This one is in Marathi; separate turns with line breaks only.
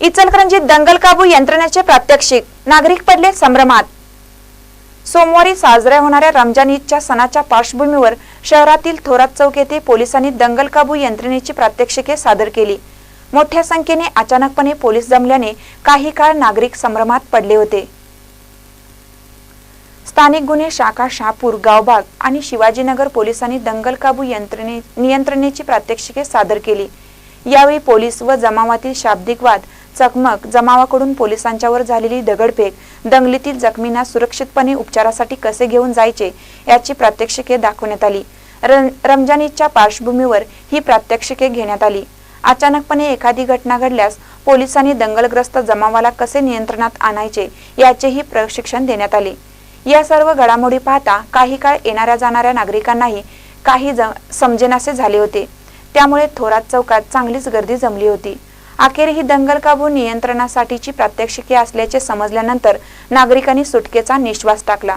इचलकरंजीत दंगल काबू यंत्रणेचे प्रात्यक्षिक. नागरिक पडले संभ्रमात. सोमवारी साजऱ्या होणाऱ्या रमजान ईदच्या सणाच्या पार्श्वभूमीवर शहरातील थोरात चौक येथे पोलिसांनी दंगल काबू यंत्रणेची प्रात्यक्षिके सादर केली. मोठ्या संख्येने अचानकपणे पोलीस जमल्याने काही काळ नागरिक संभ्रमात पडले होते. स्थानिक गुन्हे शाखा शहापूर गावबाग आणि शिवाजीनगर पोलिसांनी दंगल काबू यंत्रणे नियंत्रणेची प्रात्यक्षिके सादर केली. यावेळी पोलीस व जमावातील शाब्दिक वाद चकमक जमावाकडून पोलिसांच्यावर झालेली दगडफेक दंगलीतील जखमींना सुरक्षितपणे उपचारासाठी कसे घेऊन जायचे याची प्रात्यक्षिके दाखवण्यात आली. रम रमजान ईदच्या पार्श्वभूमीवर ही प्रात्यक्षिके घेण्यात आली. अचानकपणे एखादी घटना घडल्यास पोलिसांनी दंगलग्रस्त जमावाला कसे नियंत्रणात आणायचे याचेही प्रशिक्षण देण्यात आले. या सर्व घडामोडी पाहता काही काळ येणाऱ्या जाणाऱ्या नागरिकांनाही काही ज- समजेनासे झाले होते. त्यामुळे थोरात चौकात चांगलीच गर्दी जमली होती. अखेर ही दंगल काबू नियंत्रणासाठीची प्रात्यक्षिके असल्याचे समजल्यानंतर नागरिकांनी सुटकेचा निश्वास टाकला.